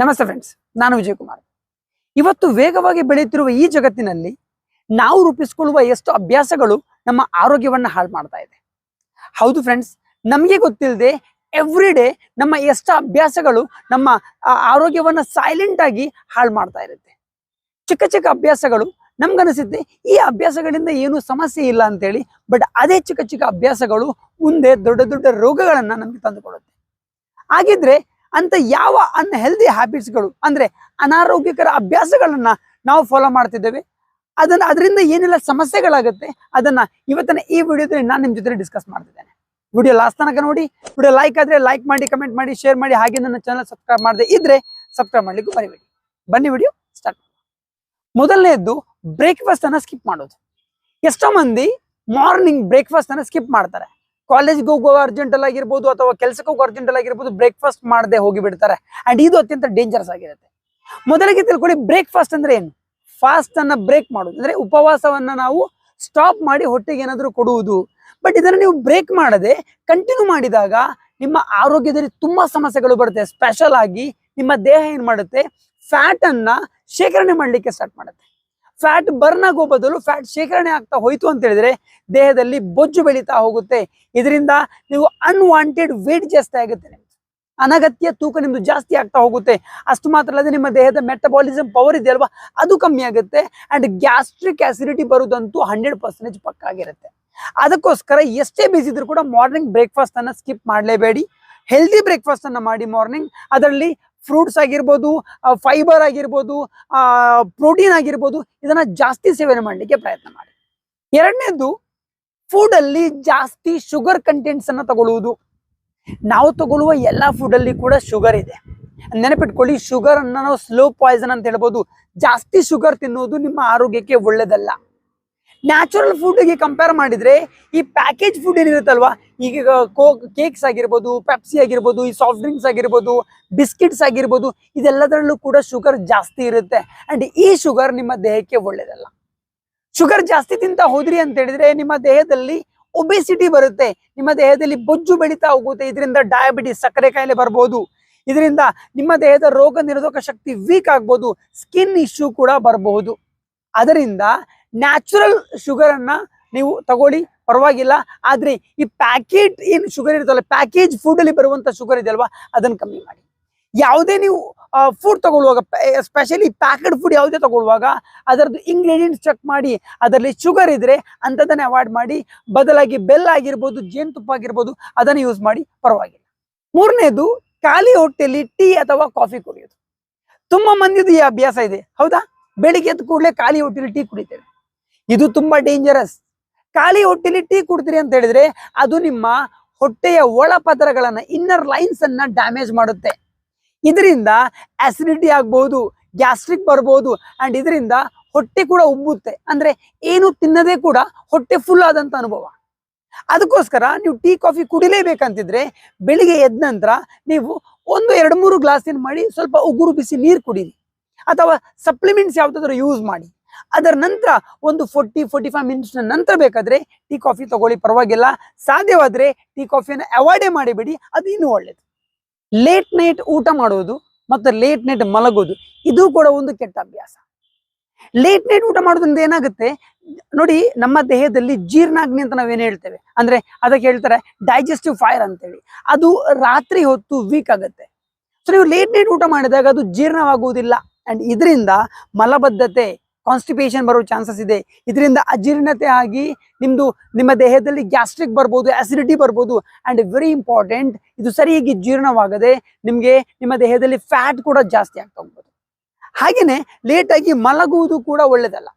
ನಮಸ್ತೆ ಫ್ರೆಂಡ್ಸ್ ನಾನು ವಿಜಯ್ ಕುಮಾರ್ ಇವತ್ತು ವೇಗವಾಗಿ ಬೆಳೆಯುತ್ತಿರುವ ಈ ಜಗತ್ತಿನಲ್ಲಿ ನಾವು ರೂಪಿಸಿಕೊಳ್ಳುವ ಎಷ್ಟು ಅಭ್ಯಾಸಗಳು ನಮ್ಮ ಆರೋಗ್ಯವನ್ನ ಹಾಳು ಮಾಡ್ತಾ ಇದೆ. ಹೌದು ಫ್ರೆಂಡ್ಸ್ ನಮಗೆ ಗೊತ್ತಿಲ್ಲದೆ ಎವ್ರಿ ಡೇ ನಮ್ಮ ಎಷ್ಟು ಅಭ್ಯಾಸಗಳು ನಮ್ಮ ಆರೋಗ್ಯವನ್ನು ಸೈಲೆಂಟ್ ಆಗಿ ಹಾಳು ಮಾಡ್ತಾ ಇರುತ್ತೆ. ಚಿಕ್ಕ ಚಿಕ್ಕ ಅಭ್ಯಾಸಗಳು ನಮ್ಗನಿಸುತ್ತೆ ಈ ಅಭ್ಯಾಸಗಳಿಂದ ಏನು ಸಮಸ್ಯೆ ಇಲ್ಲ ಅಂತೇಳಿ ಬಟ್ ಅದೇ ಚಿಕ್ಕ ಚಿಕ್ಕ ಅಭ್ಯಾಸಗಳು ಮುಂದೆ ದೊಡ್ಡ ದೊಡ್ಡ ರೋಗಗಳನ್ನ ನಮಗೆ ತಂದುಕೊಡುತ್ತೆ. ಹಾಗಿದ್ರೆ ಅಂತ ಯಾವ ಅನ್ಹೆಲ್ದಿ ಹ್ಯಾಬಿಟ್ಸ್ಗಳು ಅಂದ್ರೆ ಅನಾರೋಗ್ಯಕರ ಅಭ್ಯಾಸಗಳನ್ನ ನಾವು ಫಾಲೋ ಮಾಡ್ತಿದ್ದೇವೆ. ಅದನ್ನ ಅದರಿಂದ ಏನೆಲ್ಲ ಸಮಸ್ಯೆಗಳಾಗುತ್ತೆ ಅದನ್ನ ಇವತ್ತಿನ ಈ ವಿಡಿಯೋದಲ್ಲಿ ನಾನು ನಿಮ್ ಜೊತೆ ಡಿಸ್ಕಸ್ ಮಾಡ್ತಿದ್ದೇನೆ. ವಿಡಿಯೋ ಲಾಸ್ಟ್ ತನಕ ನೋಡಿ, ವಿಡಿಯೋ ಲೈಕ್ ಆದ್ರೆ ಲೈಕ್ ಮಾಡಿ ಕಮೆಂಟ್ ಮಾಡಿ ಶೇರ್ ಮಾಡಿ, ಹಾಗೆ ನನ್ನ ಚಾನಲ್ ಸಬ್ಸ್ಕ್ರೈಬ್ ಮಾಡದೆ ಇದ್ರೆ ಸಬ್ಸ್ಕ್ರೈಬ್ ಮಾಡ್ಲಿಕ್ಕೂ ಬರಿಬೇಡಿ ಬನ್ನಿ ವಿಡಿಯೋ ಸ್ಟಾರ್ಟ್ ಮೊದಲನೇದ್ದು ಬ್ರೇಕ್ಫಾಸ್ಟ್ ಅನ್ನ ಸ್ಕಿಪ್ ಮಾಡೋದು. ಎಷ್ಟೋ ಮಂದಿ ಮಾರ್ನಿಂಗ್ ಬ್ರೇಕ್ಫಾಸ್ಟ್ ಅನ್ನ ಸ್ಕಿಪ್ ಮಾಡ್ತಾರೆ. ಕಾಲೇಜ್ಗೆ ಹೋಗುವ ಅರ್ಜೆಂಟ್ ಅಲ್ಲಿ ಆಗಿರ್ಬೋದು ಅಥವಾ ಕೆಲಸಕ್ಕೆ ಹೋಗೋ ಅರ್ಜೆಂಟ್ ಅಲ್ಲಿ ಆಗಿರ್ಬೋದು ಬ್ರೇಕ್ಫಾಸ್ಟ್ ಮಾಡದೆ ಹೋಗಿ ಬಿಡ್ತಾರೆ ಅಂಡ್ ಇದು ಅತ್ಯಂತ ಡೇಂಜರಸ್ ಆಗಿರುತ್ತೆ. ಮೊದಲಿಗೆ ತಿಳ್ಕೊಳ್ಳಿ ಬ್ರೇಕ್ಫಾಸ್ಟ್ ಅಂದ್ರೆ ಏನು? ಫಾಸ್ಟ್ ಅನ್ನ ಬ್ರೇಕ್ ಮಾಡೋದು ಅಂದ್ರೆ ಉಪವಾಸವನ್ನ ನಾವು ಸ್ಟಾಪ್ ಮಾಡಿ ಹೊಟ್ಟೆಗೆ ಏನಾದರೂ ಕೊಡುವುದು. ಬಟ್ ಇದನ್ನ ನೀವು ಬ್ರೇಕ್ ಮಾಡದೆ ಕಂಟಿನ್ಯೂ ಮಾಡಿದಾಗ ನಿಮ್ಮ ಆರೋಗ್ಯದಲ್ಲಿ ತುಂಬಾ ಸಮಸ್ಯೆಗಳು ಬರುತ್ತೆ. ಸ್ಪೆಷಲ್ ಆಗಿ ನಿಮ್ಮ ದೇಹ ಏನ್ ಮಾಡುತ್ತೆ? ಫ್ಯಾಟ್ ಅನ್ನ ಶೇಖರಣೆ ಮಾಡ್ಲಿಕ್ಕೆ ಸ್ಟಾರ್ಟ್ ಮಾಡುತ್ತೆ. ಫ್ಯಾಟ್ ಬರ್ನ್ ಆಗೋ ಬದಲು ಫ್ಯಾಟ್ ಶೇಖರಣೆ ಆಗ್ತಾ ಹೋಯ್ತು ಅಂತ ಹೇಳಿದ್ರೆ ದೇಹದಲ್ಲಿ ಬೊಜ್ಜು ಬೆಳೀತಾ ಹೋಗುತ್ತೆ. ಇದರಿಂದ ನೀವು ಅನ್ವಾಂಟೆಡ್ ವೇಟ್ ಜಾಸ್ತಿ ಆಗುತ್ತೆ ಅನಗತ್ಯ ತೂಕ ನಿಮ್ದು ಜಾಸ್ತಿ ಆಗ್ತಾ ಹೋಗುತ್ತೆ. ಅಷ್ಟು ಮಾತ್ರ ಅಲ್ಲದೆ ನಿಮ್ಮ ದೇಹದ ಮೆಟಬಾಲಿಸಮ್ ಪವರ್ ಇದೆ ಅಲ್ವಾ? ಅದು ಕಮ್ಮಿ ಆಗುತ್ತೆ ಅಂಡ್ ಗ್ಯಾಸ್ಟ್ರಿಕ್ ಆಸಿಡಿಟಿ ಬರುವುದಂತೂ ಹಂಡ್ರೆಡ್ ಪರ್ಸೆಂಟೇಜ್ ಪಕ್ಕ ಆಗಿರುತ್ತೆ. ಅದಕ್ಕೋಸ್ಕರ ಎಷ್ಟೇ ಬೇಸಿ ಇದ್ರೂ ಕೂಡ ಮಾರ್ನಿಂಗ್ ಬ್ರೇಕ್ಫಾಸ್ಟ್ ಅನ್ನ ಸ್ಕಿಪ್ ಮಾಡಲೇಬೇಡಿ. ಹೆಲ್ದಿ ಬ್ರೇಕ್ಫಾಸ್ಟ್ ಅನ್ನ ಮಾಡಿ ಮಾರ್ನಿಂಗ್ ಅದರಲ್ಲಿ ಫ್ರೂಟ್ಸ್ ಆಗಿರ್ಬೋದು ಫೈಬರ್ ಆಗಿರ್ಬೋದು ಪ್ರೋಟೀನ್ ಆಗಿರ್ಬೋದು, ಇದನ್ನ ಜಾಸ್ತಿ ಸೇವನೆ ಮಾಡಲಿಕ್ಕೆ ಪ್ರಯತ್ನ ಮಾಡಿ. ಎರಡನೇದು ಫುಡ್ ಅಲ್ಲಿ ಜಾಸ್ತಿ ಶುಗರ್ ಕಂಟೆಂಟ್ಸ್ ಅನ್ನ ತಗೊಳ್ಳುವುದು. ನಾವು ತಗೊಳ್ಳುವ ಎಲ್ಲ ಫುಡ್ ಅಲ್ಲಿ ಕೂಡ ಶುಗರ್ ಇದೆ. ನೆನಪಿಟ್ಕೊಳ್ಳಿ ಶುಗರ್ ಅನ್ನ ನಾವು ಸ್ಲೋ ಪಾಯ್ಸನ್ ಅಂತ ಹೇಳ್ಬೋದು. ಜಾಸ್ತಿ ಶುಗರ್ ತಿನ್ನುವುದು ನಿಮ್ಮ ಆರೋಗ್ಯಕ್ಕೆ ಒಳ್ಳೇದಲ್ಲ. ನ್ಯಾಚುರಲ್ ಫುಡ್ಗೆ ಕಂಪೇರ್ ಮಾಡಿದ್ರೆ ಈ ಪ್ಯಾಕೇಜ್ ಫುಡ್ ಏನಿರುತ್ತಲ್ವಾ, ಈಗ ಕೋಕ್ ಕೇಕ್ಸ್ ಆಗಿರ್ಬೋದು ಪೆಪ್ಸಿ ಆಗಿರ್ಬೋದು, ಈ ಸಾಫ್ಟ್ ಡ್ರಿಂಕ್ಸ್ ಆಗಿರ್ಬೋದು ಬಿಸ್ಕಿಟ್ಸ್ ಆಗಿರ್ಬೋದು, ಇದೆಲ್ಲದರಲ್ಲೂ ಕೂಡ ಶುಗರ್ ಜಾಸ್ತಿ ಇರುತ್ತೆ. ಅಂಡ್ ಈ ಶುಗರ್ ನಿಮ್ಮ ದೇಹಕ್ಕೆ ಒಳ್ಳೇದಲ್ಲ. ಶುಗರ್ ಜಾಸ್ತಿ ತಿಂತ ಹೋದ್ರಿ ಅಂತ ಹೇಳಿದ್ರೆ ನಿಮ್ಮ ದೇಹದಲ್ಲಿ ಒಬೆಸಿಟಿ ಬರುತ್ತೆ. ನಿಮ್ಮ ದೇಹದಲ್ಲಿ ಬೊಜ್ಜು ಬೆಳೀತಾ ಹೋಗುತ್ತೆ. ಇದರಿಂದ ಡಯಾಬಿಟಿಸ್ ಸಕ್ಕರೆ ಕಾಯಿಲೆ ಬರ್ಬೋದು. ಇದರಿಂದ ನಿಮ್ಮ ದೇಹದ ರೋಗ ನಿರೋಧಕ ಶಕ್ತಿ ವೀಕ್ ಆಗ್ಬೋದು. ಸ್ಕಿನ್ ಇಶ್ಯೂ ಕೂಡ ಬರಬಹುದು ಅದರಿಂದ ನ್ಯಾಚುರಲ್ ಶುಗರ್ ಅನ್ನ ನೀವು ತಗೊಳ್ಳಿ, ಪರವಾಗಿಲ್ಲ. ಆದ್ರೆ ಈ ಪ್ಯಾಕೆಟ್ ಏನು ಶುಗರ್ ಇರುತ್ತಲ್ಲ ಪ್ಯಾಕೇಜ್ ಫುಡ್ ಅಲ್ಲಿ ಬರುವಂತ ಶುಗರ್ ಇದೆಯಲ್ವಾ, ಅದನ್ನು ಕಮ್ಮಿ ಮಾಡಿ. ಯಾವುದೇ ನೀವು ಫುಡ್ ತಗೊಳ್ಳುವಾಗ ಸ್ಪೆಷಲಿ ಪ್ಯಾಕೆಟ್ ಫುಡ್ ಯಾವುದೇ ತಗೊಳ್ಳುವಾಗ, ಅದರದ್ದು ಇಂಗ್ರೀಡಿಯೆಂಟ್ಸ್ ಚೆಕ್ ಮಾಡಿ, ಅದರಲ್ಲಿ ಶುಗರ್ ಇದ್ರೆ ಅಂಥದ್ದನ್ನೇ ಅವಾಯ್ಡ್ ಮಾಡಿ, ಬದಲಾಗಿ ಬೆಲ್ಲ ಆಗಿರ್ಬೋದು, ಜೇನುತುಪ್ಪ ಆಗಿರ್ಬೋದು, ಅದನ್ನು ಯೂಸ್ ಮಾಡಿ, ಪರವಾಗಿಲ್ಲ. ಮೂರನೇದು, ಖಾಲಿ ಹೊಟ್ಟೆಯಲ್ಲಿ ಟೀ ಅಥವಾ ಕಾಫಿ ಕುಡಿಯೋದು. ತುಂಬ ಮಂದಿದು ಈ ಅಭ್ಯಾಸ ಇದೆ. ಹೌದಾ? ಬೆಳಿಗ್ಗೆ ಎದ್ದು ಕೂಡಲೇ ಖಾಲಿ ಹೊಟ್ಟೆಯಲ್ಲಿ ಟೀ ಕುಡಿತೇವೆ. ಇದು ತುಂಬಾ ಡೇಂಜರಸ್ ಖಾಲಿ ಹೊಟ್ಟೆಲಿ ಟೀ ಕುಡ್ತೀರಿ ಅಂತ ಹೇಳಿದ್ರೆ ಅದು ನಿಮ್ಮ ಹೊಟ್ಟೆಯ ಒಳ ಪದರಗಳನ್ನ ಇನ್ನರ್ ಲೈನ್ಸ್ ಅನ್ನ ಡ್ಯಾಮೇಜ್ ಮಾಡುತ್ತೆ. ಇದರಿಂದ ಆಸಿಡಿಟಿ ಆಗ್ಬಹುದು ಗ್ಯಾಸ್ಟ್ರಿಕ್ ಬರ್ಬೋದು ಅಂಡ್ ಇದರಿಂದ ಹೊಟ್ಟೆ ಕೂಡ ಉಬ್ಬುತ್ತೆ. ಅಂದ್ರೆ ಏನು ತಿನ್ನದೇ ಕೂಡ ಹೊಟ್ಟೆ ಫುಲ್ ಆದಂತ ಅನುಭವ. ಅದಕ್ಕೋಸ್ಕರ ನೀವು ಟೀ, ಕಾಫಿ ಕುಡಿಲೇಬೇಕಂತಿದ್ರೆ ಬೆಳಿಗ್ಗೆ ಎದ್ದ ನಂತರ ನೀವು ಒಂದು, ಎರಡು, ಮೂರು ಗ್ಲಾಸಿನ ಮಾಡಿ ಸ್ವಲ್ಪ ಉಗುರು ಬಿಸಿ ನೀರು ಕುಡೀರಿ. ಅಥವಾ ಸಪ್ಲಿಮೆಂಟ್ಸ್ ಯಾವ್ದಾದ್ರು ಯೂಸ್ ಮಾಡಿ. ಅದರ ನಂತರ ಒಂದು ಫೋರ್ಟಿ ಫೋರ್ಟಿ ಫೈವ್ ಮಿನಿಟ್ಸ್ ನಂತರ ಬೇಕಾದ್ರೆ ಟೀ ಕಾಫಿ ತಗೊಳ್ಳಿ. ಪರವಾಗಿಲ್ಲ. ಸಾಧ್ಯವಾದ್ರೆ ಟೀ ಕಾಫಿಯನ್ನು ಅವಾಯ್ಡೇ ಮಾಡಿಬಿಡಿ. ಅದು ಇನ್ನೂ ಒಳ್ಳೇದು. ಲೇಟ್ ನೈಟ್ ಊಟ ಮಾಡೋದು ಮತ್ತು ಲೇಟ್ ನೈಟ್ ಮಲಗೋದು, ಇದು ಕೂಡ ಒಂದು ಕೆಟ್ಟ ಅಭ್ಯಾಸ. ಲೇಟ್ ನೈಟ್ ಊಟ ಮಾಡೋದ್ರಿಂದ ಏನಾಗುತ್ತೆ? ನೋಡಿ, ನಮ್ಮ ದೇಹದಲ್ಲಿ ಜೀರ್ಣಾಗ್ನಿ ಅಂತ ನಾವೇನು ಹೇಳ್ತೇವೆ? ಅಂದ್ರೆ ಅದಕ್ಕೆ ಹೇಳ್ತಾರೆ ಡೈಜೆಸ್ಟಿವ್ ಫೈರ್ ಅಂತೇಳಿ. ಅದು ರಾತ್ರಿ ಹೊತ್ತು ವೀಕ್ ಆಗುತ್ತೆ. ಸೊ ನೀವು ಲೇಟ್ ನೈಟ್ ಊಟ ಮಾಡಿದಾಗ ಅದು ಜೀರ್ಣವಾಗುವುದಿಲ್ಲ. ಅಂಡ್ ಇದರಿಂದ ಮಲಬದ್ಧತೆ ಕಾನ್ಸ್ಟಿಪೇಷನ್ ಬರೋ ಚಾನ್ಸಸ್ ಇದೆ. ಇದರಿಂದ ಅಜೀರ್ಣತೆ ಆಗಿ ನಿಮ್ದು ನಿಮ್ಮ ದೇಹದಲ್ಲಿ ಗ್ಯಾಸ್ಟ್ರಿಕ್ ಬರ್ಬೋದು ಆಸಿಡಿಟಿ ಬರ್ಬೋದು ಅಂಡ್ ವೆರಿ ಇಂಪಾರ್ಟೆಂಟ್ ಇದು ಸರಿಯಾಗಿ ಜೀರ್ಣವಾಗದೆ ನಿಮಗೆ ನಿಮ್ಮ ದೇಹದಲ್ಲಿ ಫ್ಯಾಟ್ ಕೂಡ ಜಾಸ್ತಿ ಆಗ್ತಾ ಹೋಗ್ಬೋದು. ಹಾಗೆಯೇ ಲೇಟಾಗಿ ಮಲಗುವುದು ಕೂಡ ಒಳ್ಳೇದಲ್ಲ.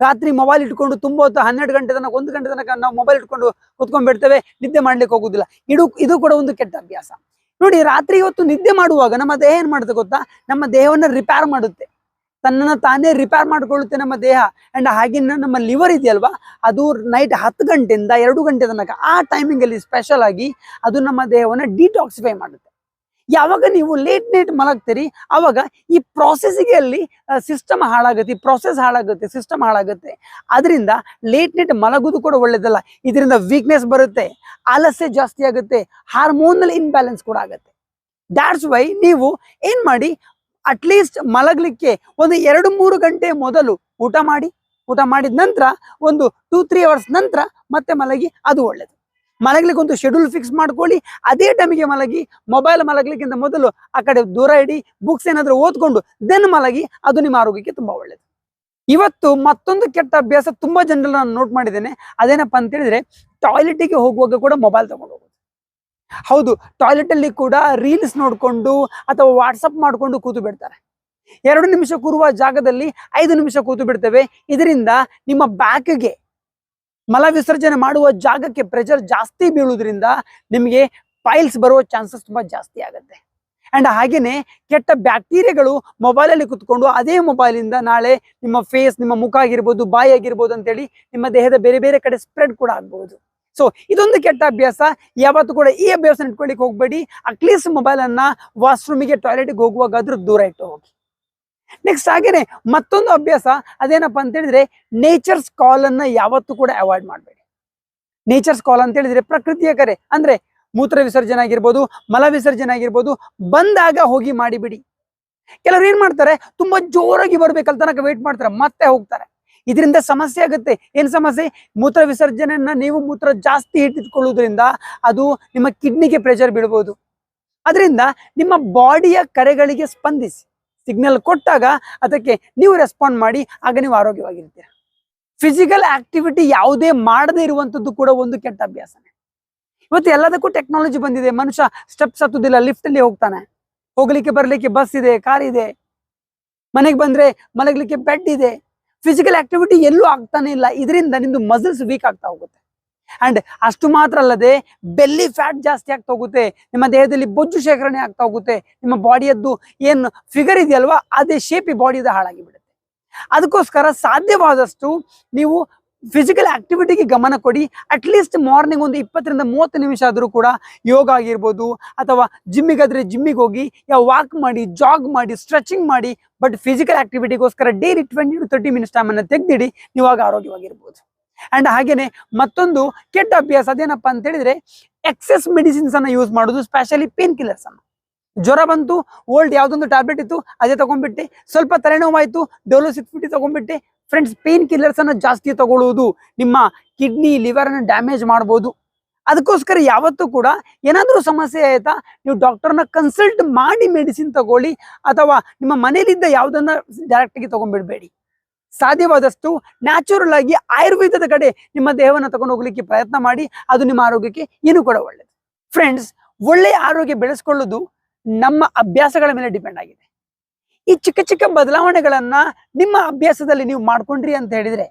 ರಾತ್ರಿ ಮೊಬೈಲ್ ಇಟ್ಕೊಂಡು ತುಂಬ ಹೊತ್ತು ಹನ್ನೆರಡು ಗಂಟೆ ತನಕ, ಒಂದು ಗಂಟೆ ತನಕ ನಾವು ಮೊಬೈಲ್ ಇಟ್ಕೊಂಡು ಕುತ್ಕೊಂಡ್ಬಿಡ್ತೇವೆ ನಿದ್ದೆ ಮಾಡ್ಲಿಕ್ಕೆ ಹೋಗುದಿಲ್ಲ. ಇದು ಇದು ಕೂಡ ಒಂದು ಕೆಟ್ಟ ಅಭ್ಯಾಸ. ನೋಡಿ, ರಾತ್ರಿ ಹೊತ್ತು ನಿದ್ದೆ ಮಾಡುವಾಗ ನಮ್ಮ ದೇಹ ಏನ್ ಮಾಡುತ್ತೆ ಗೊತ್ತಾ? ನಮ್ಮ ದೇಹವನ್ನ ರಿಪೇರ್ ಮಾಡುತ್ತೆ. ತನ್ನನ್ನ ತಾನೇ ರಿಪೇರ್ ಮಾಡ್ಕೊಳ್ಳುತ್ತೆ ನಮ್ಮ ದೇಹ. ಅಂಡ್ ಹಾಗೆ ನಮ್ಮ ಲಿವರ್ ಇದೆಯಲ್ವಾ? ಅದು ನೈಟ್ ಹತ್ತು ಗಂಟೆಯಿಂದ ಎರಡು ಗಂಟೆ ತನಕ ಆ ಟೈಮಿಂಗ್ ಅಲ್ಲಿ ಸ್ಪೆಷಲ್ ಆಗಿ ಅದು ನಮ್ಮ ದೇಹವನ್ನು ಡಿಟಾಕ್ಸಿಫೈ ಮಾಡುತ್ತೆ. ಯಾವಾಗ ನೀವು ಲೇಟ್ ನೈಟ್ ಮಲಗ್ತೀರಿ, ಅವಾಗ ಈ ಪ್ರೊಸೆಸ್ಗೆ ಅಲ್ಲಿ ಸಿಸ್ಟಮ್ ಹಾಳಾಗುತ್ತೆ ಪ್ರಾಸೆಸ್ ಹಾಳಾಗುತ್ತೆ ಸಿಸ್ಟಮ್ ಹಾಳಾಗುತ್ತೆ. ಅದರಿಂದ ಲೇಟ್ ನೈಟ್ ಮಲಗೋದು ಕೂಡ ಒಳ್ಳೇದಲ್ಲ. ಇದರಿಂದ ವೀಕ್ನೆಸ್ ಬರುತ್ತೆ, ಆಲಸ್ಯ ಜಾಸ್ತಿ ಆಗುತ್ತೆ ಹಾರ್ಮೋನಲ್ ಇನ್ಬ್ಯಾಲೆನ್ಸ್ ಕೂಡ ಆಗುತ್ತೆ. ದಾಟ್ಸ್ ವೈ ನೀವು ಏನ್ ಮಾಡಿ ಅಟ್ಲೀಸ್ಟ್ ಮಲಗಲಿಕ್ಕೆ ಒಂದು ಎರಡು ಮೂರು ಗಂಟೆ ಮೊದಲು ಊಟ ಮಾಡಿ, ಊಟ ಮಾಡಿದ ನಂತರ ಒಂದು ಟೂ ತ್ರೀ ಅವರ್ಸ್ ನಂತರ ಮತ್ತೆ ಮಲಗಿ, ಅದು ಒಳ್ಳೆಯದು ಮಲಗಲಿಕ್ಕೆ ಒಂದು ಶೆಡ್ಯೂಲ್ ಫಿಕ್ಸ್ ಮಾಡ್ಕೊಳ್ಳಿ, ಅದೇ ಟೈಮಿಗೆ ಮಲಗಿ ಮೊಬೈಲ್ ಮಲಗಲಿಕ್ಕಿಂತ ಮೊದಲು ಆ ಕಡೆ ದೂರ ಇಡಿ ಬುಕ್ಸ್ ಏನಾದರೂ ಓದ್ಕೊಂಡು ದೆನ್ ಮಲಗಿ, ಅದು ನಿಮ್ಮ ಆರೋಗ್ಯಕ್ಕೆ ತುಂಬಾ ಒಳ್ಳೆಯದು ಇವತ್ತು ಮತ್ತೊಂದು ಕೆಟ್ಟ ಅಭ್ಯಾಸ ತುಂಬಾ ಜನರನ್ನ ನಾನು ನೋಟ್ ಮಾಡಿದ್ದೇನೆ. ಅದೇನಪ್ಪ ಅಂತ ಹೇಳಿದ್ರೆ ಟಾಯ್ಲೆಟಿಗೆ ಹೋಗುವಾಗ ಕೂಡ ಮೊಬೈಲ್ ತಗೊಂಡು ಹೋಗೋದು. ಹೌದು ಟಾಯ್ಲೆಟ್ ಅಲ್ಲಿ ಕೂಡ ರೀಲ್ಸ್ ನೋಡಿಕೊಂಡು ಅಥವಾ ವಾಟ್ಸಪ್ ಮಾಡ್ಕೊಂಡು ಕೂತು ಬಿಡ್ತಾರೆ. ಎರಡು ನಿಮಿಷ ಕೂರುವ ಜಾಗದಲ್ಲಿ ಐದು ನಿಮಿಷ ಕೂತು ಬಿಡ್ತೇವೆ. ಇದರಿಂದ ನಿಮ್ಮ ಬ್ಯಾಕ್ಗೆ ಮಲ ವಿಸರ್ಜನೆ ಮಾಡುವ ಜಾಗಕ್ಕೆ ಪ್ರೆಷರ್ ಜಾಸ್ತಿ ಬೀಳುವುದರಿಂದ ನಿಮಗೆ ಪೈಲ್ಸ್ ಬರುವ ಚಾನ್ಸಸ್ ತುಂಬಾ ಜಾಸ್ತಿ ಆಗುತ್ತೆ. ಅಂಡ್ ಹಾಗೇನೆ ಕೆಟ್ಟ ಬ್ಯಾಕ್ಟೀರಿಯಾಗಳು ಮೊಬೈಲ್ ಅಲ್ಲಿ ಕುತ್ಕೊಂಡು ಅದೇ ಮೊಬೈಲ್ ಇಂದ ನಾಳೆ ನಿಮ್ಮ ಫೇಸ್ ನಿಮ್ಮ ಮುಖ ಆಗಿರ್ಬೋದು, ಬಾಯಿ ಆಗಿರ್ಬೋದು ಅಂತೇಳಿ ನಿಮ್ಮ ದೇಹದ ಬೇರೆ ಬೇರೆ ಕಡೆ ಸ್ಪ್ರೆಡ್ ಕೂಡ ಆಗ್ಬಹುದು. ಸೊ ಇದೊಂದು ಕೆಟ್ಟ ಅಭ್ಯಾಸ. ಯಾವತ್ತೂ ಕೂಡ ಈ ಅಭ್ಯಾಸ ಇಟ್ಕೊಳ್ಳಿಕ್ಕೆ ಹೋಗ್ಬೇಡಿ. ಅಟ್ಲೀಸ್ಟ್ ಮೊಬೈಲ್ ಅನ್ನ ವಾಶ್ರೂಮಿಗೆ ಟಾಯ್ಲೆಟ್ಗೆ ಹೋಗುವಾಗ ಅದ್ರ ದೂರ ಇಟ್ಟು ಹೋಗಿ. ನೆಕ್ಸ್ಟ್ ಹಾಗೇನೆ ಮತ್ತೊಂದು ಅಭ್ಯಾಸ. ಅದೇನಪ್ಪ ಅಂತ ಹೇಳಿದ್ರೆ ನೇಚರ್ಸ್ ಕಾಲ್ ಅನ್ನ ಯಾವತ್ತೂ ಕೂಡ ಅವಾಯ್ಡ್ ಮಾಡಬೇಡಿ. ನೇಚರ್ಸ್ ಕಾಲ್ ಅಂತ ಹೇಳಿದ್ರೆ ಪ್ರಕೃತಿಯ ಕರೆ. ಅಂದ್ರೆ ಮೂತ್ರ ವಿಸರ್ಜನೆ ಆಗಿರ್ಬೋದು, ಮಲ ವಿಸರ್ಜನೆ ಆಗಿರ್ಬೋದು, ಬಂದಾಗ ಹೋಗಿ ಮಾಡಿಬಿಡಿ. ಕೆಲವರು ಏನ್ ಮಾಡ್ತಾರೆ? ತುಂಬಾ ಜೋರಾಗಿ ಬರ್ಬೇಕಲ್ ತನಕ ವೇಟ್ ಮಾಡ್ತಾರೆ. ಮತ್ತೆ ಹೋಗ್ತಾರೆ. ಇದರಿಂದ ಸಮಸ್ಯೆ ಆಗುತ್ತೆ. ಏನ್ ಸಮಸ್ಯೆ? ಮೂತ್ರ ವಿಸರ್ಜನೆಯನ್ನ ನೀವು ಮೂತ್ರ ಜಾಸ್ತಿ ಹಿಡಿದುಕೊಳ್ಳುವುದರಿಂದ ಅದು ನಿಮ್ಮ ಕಿಡ್ನಿಗೆ ಪ್ರೆಷರ್ ಬೀಳ್ಬೋದು. ಅದರಿಂದ ನಿಮ್ಮ ಬಾಡಿಯ ಕರೆಗಳಿಗೆ ಸ್ಪಂದಿಸಿ ಸಿಗ್ನಲ್ ಕೊಟ್ಟಾಗ ಅದಕ್ಕೆ ನೀವು ರೆಸ್ಪಾಂಡ್ ಮಾಡಿ, ಆಗ ನೀವು ಆರೋಗ್ಯವಾಗಿರ್ತೀರ. ಫಿಸಿಕಲ್ ಆಕ್ಟಿವಿಟಿ ಯಾವುದೇ ಮಾಡದೇ ಇರುವಂತದ್ದು ಕೂಡ ಒಂದು ಕೆಟ್ಟ ಅಭ್ಯಾಸನೇ. ಇವತ್ತು ಎಲ್ಲದಕ್ಕೂ ಟೆಕ್ನಾಲಜಿ ಬಂದಿದೆ. ಮನುಷ್ಯ ಸ್ಟೆಪ್ಸ್ ಹತ್ತುದಿಲ್ಲ ಲಿಫ್ಟ್ ಅಲ್ಲಿ ಹೋಗ್ತಾನೆ. ಹೋಗ್ಲಿಕ್ಕೆ ಬರ್ಲಿಕ್ಕೆ ಬಸ್ ಇದೆ ಕಾರ್ ಇದೆ. ಮನೆಗೆ ಬಂದ್ರೆ ಮಲಗಲಿಕ್ಕೆ ಬೆಡ್ ಇದೆ. ಫಿಸಿಕಲ್ ಆಕ್ಟಿವಿಟಿ ಎಲ್ಲೂ ಆಗ್ತಾನೆ ಇಲ್ಲ. ಇದರಿಂದ ನಿಮ್ದು ಮಸಲ್ಸ್ ವೀಕ್ ಆಗ್ತಾ ಹೋಗುತ್ತೆ. ಅಂಡ್ ಅಷ್ಟು ಮಾತ್ರ ಅಲ್ಲದೆ ಬೆಲ್ಲಿ ಫ್ಯಾಟ್ ಜಾಸ್ತಿ ಆಗ್ತಾ ಹೋಗುತ್ತೆ. ನಿಮ್ಮ ದೇಹದಲ್ಲಿ ಬೊಜ್ಜು ಶೇಖರಣೆ ಆಗ್ತಾ ಹೋಗುತ್ತೆ. ನಿಮ್ಮ ಬಾಡಿಯದ್ದು ಏನು ಫಿಗರ್ ಇದೆಯಲ್ವಾ, ಅದೇ ಶೇಪಿ ಈ ಬಾಡಿದ ಹಾಳಾಗಿ ಬಿಡುತ್ತೆ ಅದಕ್ಕೋಸ್ಕರ ಸಾಧ್ಯವಾದಷ್ಟು ನೀವು ಫಿಸಿಕಲ್ ಆಕ್ಟಿವಿಟಿಗೆ ಗಮನ ಕೊಡಿ. ಅಟ್ಲೀಸ್ಟ್ ಮಾರ್ನಿಂಗ್ ಒಂದು ಇಪ್ಪತ್ತರಿಂದ ಮೂವತ್ತು ನಿಮಿಷ ಆದರೂ ಕೂಡ ಯೋಗ ಆಗಿರ್ಬೋದು, ಅಥವಾ ಜಿಮ್ಮಿಗಾದ್ರೆ ಜಿಮ್ಮಿಗೆ ಹೋಗಿ ಯಾವ ವಾಕ್ ಮಾಡಿ ಜಾಗ್ ಮಾಡಿ ಸ್ಟ್ರೆಚಿಂಗ್ ಮಾಡಿ but physical ಆಕ್ಟಿವಿಟಿಗೋಸ್ಕರ daily twenty to thirty minutes ಟೈಮನ್ನು ತೆಗೆದಿಡಿ. ನೀವು ಆಗ ಆರೋಗ್ಯವಾಗಿರ್ಬೋದು. ಅಂಡ್ ಹಾಗೆಯೇ ಮತ್ತೊಂದು ಕೆಟ್ಟ ಅಭ್ಯಾಸ ಅದೇನಪ್ಪ ಅಂತ ಹೇಳಿದ್ರೆ ಎಕ್ಸೆಸ್ ಮೆಡಿಸಿನ್ಸ್ ಅನ್ನ ಯೂಸ್ ಮಾಡೋದು ಸ್ಪೆಷಲಿ ಪೇನ್ ಕಿಲ್ಲರ್ಸ್ ಅನ್ನ. ಜ್ವರ ಬಂತು ಓಲ್ಡ್ ಯಾವುದೊಂದು ಟ್ಯಾಬ್ಲೆಟ್ ಇತ್ತು, ಅದೇ ತೊಗೊಂಡ್ಬಿಟ್ಟೆ. ಸ್ವಲ್ಪ ತಲೆನೋವಾಯಿತು ಡೋಲೋ ಸಿಕ್ಸ್ ಫಿಫ್ಟಿ ತಗೊಂಡ್ಬಿಟ್ಟೆ ಫ್ರೆಂಡ್ಸ್ ಪೇನ್ ಕಿಲ್ಲರ್ಸ್ ಅನ್ನ ಜಾಸ್ತಿ ತಗೊಳ್ಳುವುದು ನಿಮ್ಮ ಕಿಡ್ನಿ ಲಿವರ್ ಅನ್ನ ಡ್ಯಾಮೇಜ್ ಮಾಡ್ಬೋದು. ಅದಕ್ಕೋಸ್ಕರ ಯಾವತ್ತೂ ಕೂಡ ಏನಾದರೂ ಸಮಸ್ಯೆ ಆಯ್ತಾ, ನೀವು ಡಾಕ್ಟರ್ನ ಕನ್ಸಲ್ಟ್ ಮಾಡಿ ಮೆಡಿಸಿನ್ ತಗೊಳ್ಳಿ, ಅಥವಾ ನಿಮ್ಮ ಮನೇಲಿದ್ದ ಯಾವುದನ್ನ ಡೈರೆಕ್ಟಾಗಿ ತಗೊಂಡ್ಬಿಡ್ಬೇಡಿ. ಸಾಧ್ಯವಾದಷ್ಟು ನ್ಯಾಚುರಲ್ ಆಗಿ ಆಯುರ್ವೇದದ ಕಡೆ ನಿಮ್ಮ ದೇಹವನ್ನು ತಗೊಂಡು ಹೋಗ್ಲಿಕ್ಕೆ ಪ್ರಯತ್ನ ಮಾಡಿ, ಅದು ನಿಮ್ಮ ಆರೋಗ್ಯಕ್ಕೆ ಏನು ಕೂಡ ಒಳ್ಳೆಯದು ಫ್ರೆಂಡ್ಸ್ ಒಳ್ಳೆಯ ಆರೋಗ್ಯ ಬೆಳೆಸ್ಕೊಳ್ಳೋದು ನಮ್ಮ ಅಭ್ಯಾಸಗಳ ಮೇಲೆ ಡಿಪೆಂಡ್ ಆಗಿದೆ. ಈ ಚಿಕ್ಕ ಚಿಕ್ಕ ಬದಲಾವಣೆಗಳನ್ನ ನಿಮ್ಮ ಅಭ್ಯಾಸದಲ್ಲಿ ನೀವು ಮಾಡ್ಕೊಂಡ್ರಿ ಅಂತ ಹೇಳಿದ್ರೆ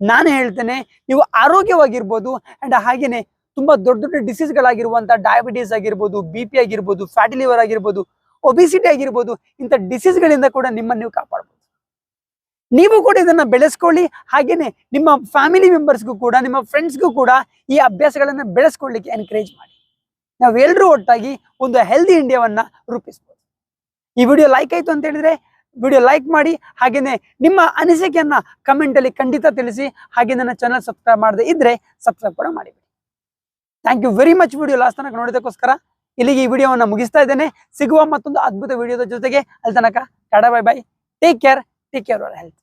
ನಾನು ಹೇಳ್ತೇನೆ, ನೀವು ಆರೋಗ್ಯವಾಗಿರ್ಬೋದು ಅಂಡ್ ಹಾಗೇನೆ ತುಂಬಾ ದೊಡ್ಡ ದೊಡ್ಡ ಡಿಸೀಸ್ಗಳಾಗಿರುವಂತ ಡಯಾಬಿಟೀಸ್ ಆಗಿರ್ಬೋದು ಬಿ ಪಿ ಆಗಿರ್ಬೋದು ಫ್ಯಾಟಿ ಲಿವರ್ ಆಗಿರ್ಬೋದು ಒಬಿಸಿಟಿ ಆಗಿರ್ಬೋದು, ಇಂಥ ಡಿಸೀಸ್ಗಳಿಂದ ಕೂಡ ನಿಮ್ಮನ್ನು ನೀವು ಕಾಪಾಡ್ಬೋದು. ನೀವು ಕೂಡ ಇದನ್ನ ಬೆಳೆಸ್ಕೊಳ್ಳಿ, ಹಾಗೇನೆ ನಿಮ್ಮ ಫ್ಯಾಮಿಲಿ ಮೆಂಬರ್ಸ್ಗೂ ಕೂಡ, ನಿಮ್ಮ ಫ್ರೆಂಡ್ಸ್ಗೂ ಕೂಡ ಈ ಅಭ್ಯಾಸಗಳನ್ನ ಬೆಳೆಸ್ಕೊಳ್ಳಿಕ್ಕೆ ಎನ್ಕರೇಜ್ ಮಾಡಿ. ನಾವೆಲ್ಲರೂ ಒಟ್ಟಾಗಿ ಒಂದು ಹೆಲ್ದಿ ಇಂಡಿಯಾವನ್ನ ರೂಪಿಸ್ಬೋದು. ಈ ವಿಡಿಯೋ ಲೈಕ್ ಆಯ್ತು ಅಂತ ಹೇಳಿದ್ರೆ ವಿಡಿಯೋ ಲೈಕ್ ಮಾಡಿ, ಹಾಗೇನೆ ನಿಮ್ಮ ಅನಿಸಿಕೆಯನ್ನ ಕಮೆಂಟ್ ಅಲ್ಲಿ ಖಂಡಿತ ತಿಳಿಸಿ, ಹಾಗೆ ನನ್ನ ಚಾನಲ್ ಸಬ್ಸ್ಕ್ರೈಬ್ ಮಾಡದೆ ಇದ್ರೆ ಸಬ್ಸ್ಕ್ರೈಬ್ ಕೂಡ ಮಾಡಿಬಿಡಿ. Thank you very much video last ತನಕ ನೋಡೋದಕ್ಕೋಸ್ಕರ ಇಲ್ಲಿಗೆ ಈ ವಿಡಿಯೋವನ್ನ ಮುಗಿಸ್ತಾ ಇದ್ದೇನೆ. ಸಿಗುವ ಮತ್ತೊಂದು ಅದ್ಭುತ ವಿಡಿಯೋದ ಜೊತೆಗೆ, ಅಲ್ಲಿ ತನಕ bye bye take care take care our health